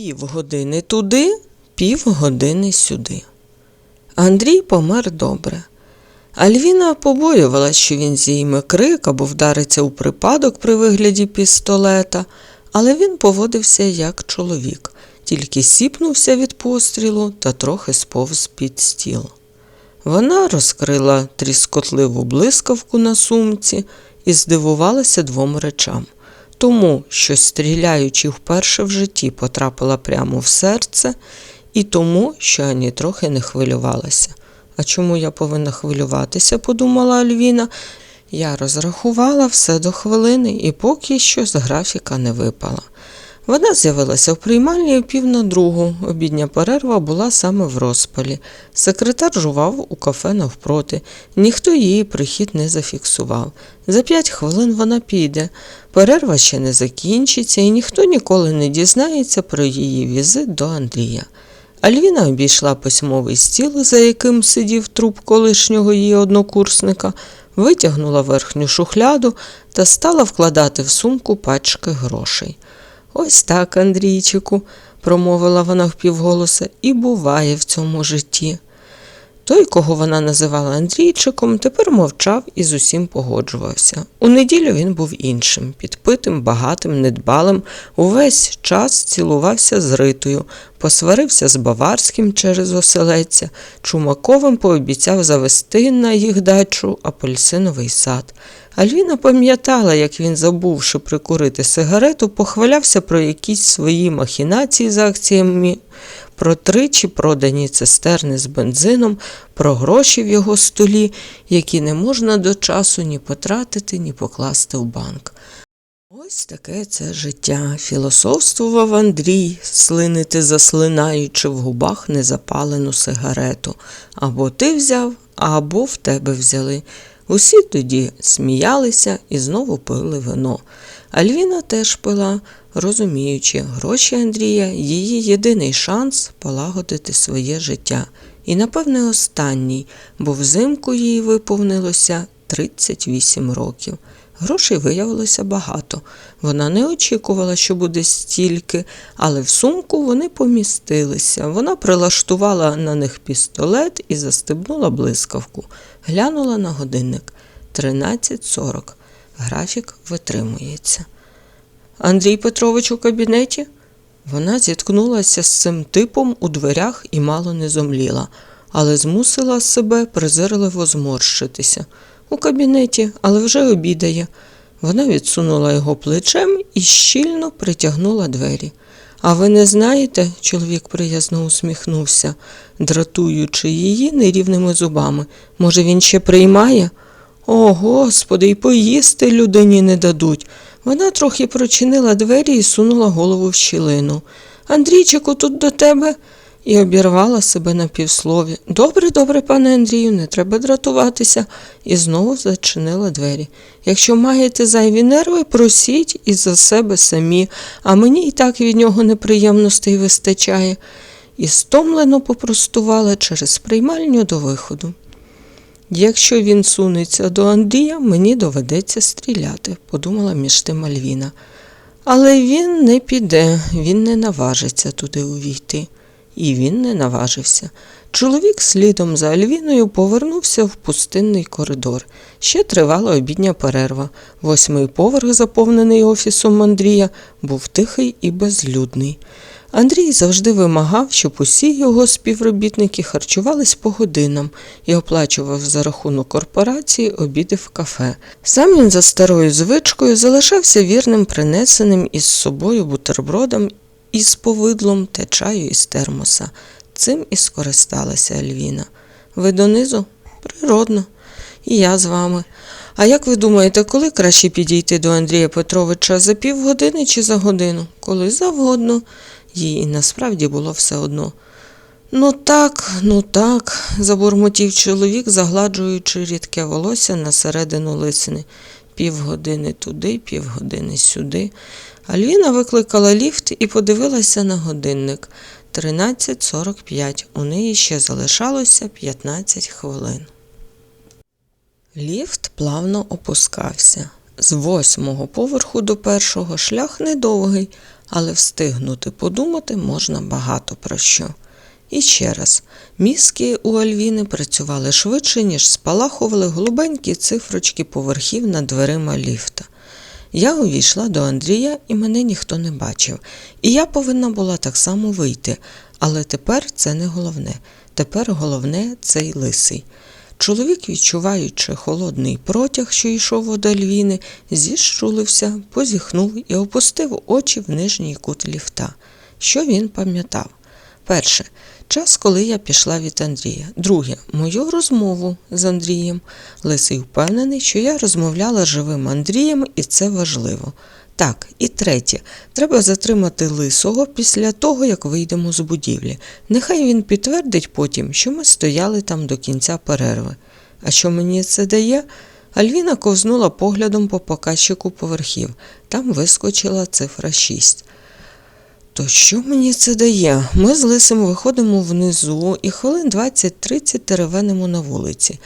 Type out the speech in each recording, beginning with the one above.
Півгодини туди, півгодини сюди. Андрій помер добре. Альвіна побоювалась, що він зійме крик або вдариться у припадок при вигляді пістолета, але він поводився як чоловік, тільки сіпнувся від пострілу та трохи сповз під стіл. Вона розкрила тріскотливу блискавку на сумці і здивувалася двом речам. Тому, що стріляючи вперше в житті потрапила прямо в серце, і тому, що ані трохи не хвилювалася. А чому я повинна хвилюватися, подумала Альвіна. Я розрахувала все до хвилини і поки що з графіка не випала. Вона з'явилася в приймальні пів на другу. Обідня перерва була саме в розпалі. Секретар жував у кафе навпроти. Ніхто її прихід не зафіксував. За п'ять хвилин вона піде. Перерва ще не закінчиться, і ніхто ніколи не дізнається про її візит до Андрія. Альвіна обійшла письмовий стіл, за яким сидів труп колишнього її однокурсника, витягнула верхню шухляду та стала вкладати в сумку пачки грошей. Ось так, Андрійчику, промовила вона впівголоса, і буває в цьому житті. Той, кого вона називала Андрійчиком, тепер мовчав і з усім погоджувався. У неділю він був іншим, підпитим, багатим, недбалим, увесь час цілувався з Ритою, посварився з Баварським через оселеця, Чумаковим пообіцяв завести на їх дачу апельсиновий сад. Альвіна пам'ятала, як він, забувши прикурити сигарету, похвалявся про якісь свої махінації з акціями, про тричі продані цистерни з бензином, про гроші в його столі, які не можна до часу ні потратити, ні покласти в банк. Ось таке це життя, філософствував Андрій, слинити заслинаючи в губах незапалену сигарету. Або ти взяв, або в тебе взяли. Усі тоді сміялися і знову пили вино. Альвіна теж пила, розуміючи, гроші Андрія її єдиний шанс полагодити своє життя. І, напевне, останній, бо взимку їй виповнилося 38 років. Грошей виявилося багато. Вона не очікувала, що буде стільки, але в сумку вони помістилися. Вона прилаштувала на них пістолет і застебнула блискавку. Глянула на годинник 13.40. Графік витримується. Андрій Петрович у кабінеті? Вона зіткнулася з цим типом у дверях і мало не зомліла, але змусила себе презирливо зморщитися. У кабінеті, але вже обідає. Вона відсунула його плечем і щільно притягнула двері. А ви не знаєте, чоловік приязно усміхнувся, дратуючи її нерівними зубами. Може, він ще приймає? О, господи, й поїсти людині не дадуть. Вона трохи прочинила двері і сунула голову в щілину. Андрійчику, тут до тебе. І обірвала себе на півслові. Добре, добре, пане Андрію, не треба дратуватися. І знову зачинила двері. Якщо маєте зайві нерви, просіть і за себе самі, а мені і так від нього неприємностей вистачає. І стомлено попростувала через приймальню до виходу. Якщо він сунеться до Андрія, мені доведеться стріляти, подумала між тим Альвіна. Але він не піде, він не наважиться туди увійти. І він не наважився. Чоловік слідом за Альвіною повернувся в пустинний коридор. Ще тривала обідня перерва. Восьмий поверх, заповнений офісом Андрія, був тихий і безлюдний. Андрій завжди вимагав, щоб усі його співробітники харчувались по годинам і оплачував за рахунок корпорації обіди в кафе. Сам він за старою звичкою залишався вірним принесеним із собою бутербродом із повидлом та чаю із термоса. Цим і скористалася Альвіна. Ви донизу? Природно. І я з вами. А як ви думаєте, коли краще підійти до Андрія Петровича за півгодини чи за годину? Коли завгодно. Їй насправді було все одно. Ну так, ну так, забурмотів чоловік, загладжуючи рідке волосся на середину лисини. Півгодини туди, півгодини сюди. Альвіна викликала ліфт і подивилася на годинник. 13.45. У неї ще залишалося 15 хвилин. Ліфт плавно опускався. З восьмого поверху до першого шлях недовгий, але встигнути подумати можна багато про що. І ще раз, мізки у Альвіни працювали швидше, ніж спалахували голубенькі цифрочки поверхів над дверима ліфта. Я увійшла до Андрія, і мене ніхто не бачив. І я повинна була так само вийти, але тепер це не головне. Тепер головне цей лисий. Чоловік, відчуваючи холодний протяг, що йшов від Альвіни, зіщулився, позіхнув і опустив очі в нижній кут ліфта. Що він пам'ятав? Перше, час, коли я пішла від Андрія. Друге, мою розмову з Андрієм. Лисий впевнений, що я розмовляла живим Андрієм, і це важливо. Так, і третє, треба затримати лисого після того, як вийдемо з будівлі. Нехай він підтвердить потім, що ми стояли там до кінця перерви. А що мені це дає? Альвіна ковзнула поглядом по показчику поверхів. Там вискочила цифра 6. То що мені це дає? Ми з Лисим виходимо внизу і хвилин 20-30 теревенимо на вулиці.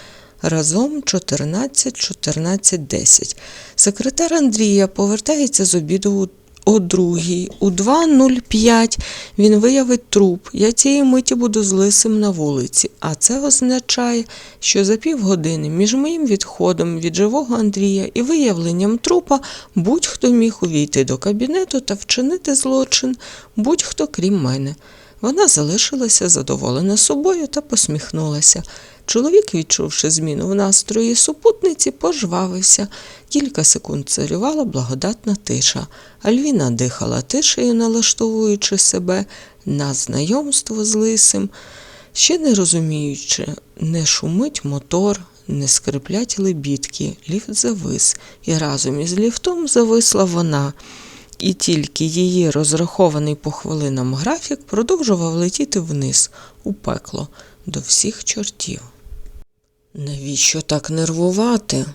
Разом 14-14-10. Секретар Андрія повертається з обіду о другій. У 2.05 він виявить труп. Я цієї миті буду з Лисим на вулиці. А це означає, що за півгодини між моїм відходом від живого Андрія і виявленням трупа будь-хто міг увійти до кабінету та вчинити злочин, будь-хто крім мене. Вона залишилася задоволена собою та посміхнулася. Чоловік, відчувши зміну в настрої супутниці, пожвавився. Кілька секунд царювала благодатна тиша. Альвіна дихала тишею, налаштовуючи себе на знайомство з лисим, ще не розуміючи, не шумить мотор, не скриплять лебідки, ліфт завис, і разом із ліфтом зависла вона. І тільки її розрахований по хвилинам графік продовжував летіти вниз, у пекло, до всіх чортів. Навіщо так нервувати?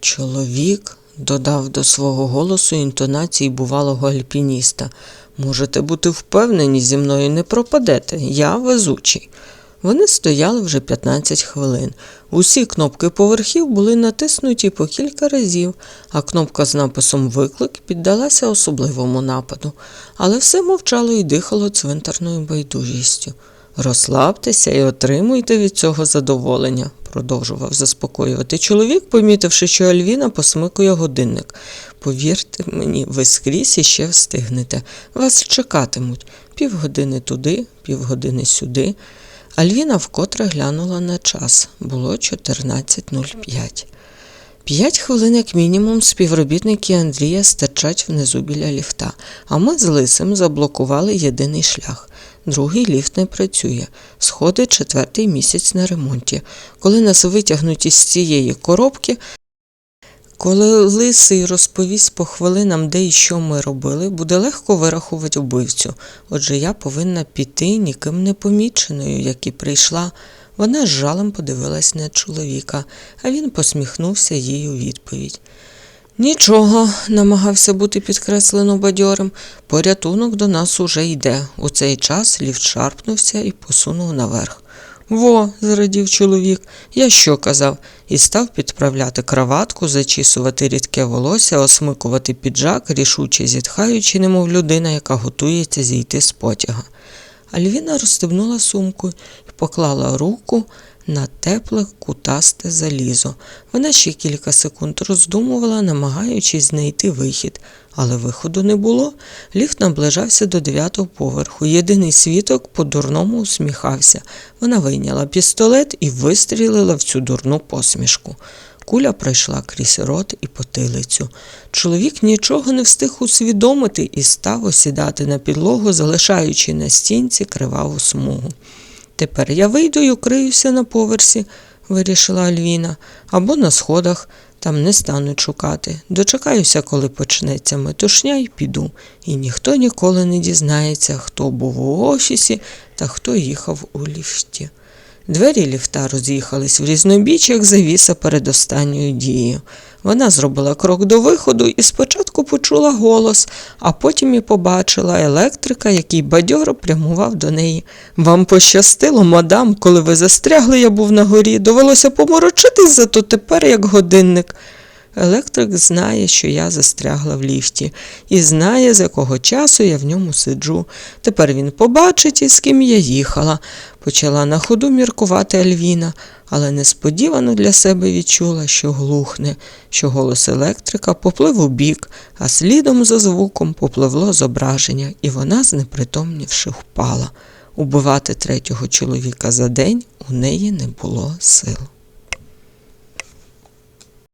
Чоловік додав до свого голосу інтонації бувалого альпініста. Можете бути впевнені, зі мною не пропадете. Я везучий. Вони стояли вже 15 хвилин. Усі кнопки поверхів були натиснуті по кілька разів, а кнопка з написом Виклик піддалася особливому нападу, але все мовчало і дихало цвинтарною байдужістю. Розслабтеся і отримуйте від цього задоволення, продовжував заспокоювати чоловік, помітивши, що Альвіна посмикує годинник. Повірте мені, ви скрізь іще встигнете. Вас чекатимуть півгодини туди, півгодини сюди. Альвіна вкотре глянула на час. Було 14.05. П'ять хвилин, як мінімум, співробітники Андрія стирчать внизу біля ліфта, а ми з Лисим заблокували єдиний шлях. Другий ліфт не працює. сходить четвертий місяць на ремонті. Коли нас витягнуть із цієї коробки, коли лисий розповість по хвилинам, де і що ми робили, буде легко вирахувати вбивцю. Отже, я повинна піти ніким не поміченою, як і прийшла. Вона з жалем подивилась на чоловіка, а він посміхнувся їй у відповідь. Нічого, намагався бути підкреслено бадьорим. Порятунок до нас уже йде. У цей час ліфт шарпнувся і посунув наверх. Во, зрадів чоловік, я що казав, і став підправляти краватку, зачісувати рідке волосся, осмикувати піджак, рішуче зітхаючи, немов людина, яка готується зійти з потяга. Альвіна розстебнула сумку і поклала руку на тепле кутасте залізо. Вона ще кілька секунд роздумувала, намагаючись знайти вихід, але виходу не було. Ліфт наближався до дев'ятого поверху. Єдиний світок по-дурному усміхався. Вона вийняла пістолет і вистрілила в цю дурну посмішку. Куля пройшла крізь рот і потилицю. Чоловік нічого не встиг усвідомити і став осідати на підлогу, залишаючи на стінці криваву смугу. Тепер я вийду і укриюся на поверсі, вирішила Альвіна, або на сходах, там не стануть шукати. Дочекаюся, коли почнеться метушня, і піду. І ніхто ніколи не дізнається, хто був у офісі та хто їхав у ліфті. Двері ліфта роз'їхались в різнобіч, як завіса перед останньою дією. Вона зробила крок до виходу і спочатку почула голос, а потім і побачила електрика, який бадьоро прямував до неї. Вам пощастило, мадам, коли ви застрягли, я був на горі. Довелося поморочитись, зато тепер як годинник. Електрик знає, що я застрягла в ліфті, і знає, з якого часу я в ньому сиджу. Тепер він побачить, із ким я їхала. Почала на ходу міркувати Альвіна, але несподівано для себе відчула, що глухне, що голос електрика поплив у бік, а слідом за звуком попливло зображення, і вона, знепритомнівши, впала. Убивати третього чоловіка за день у неї не було сил.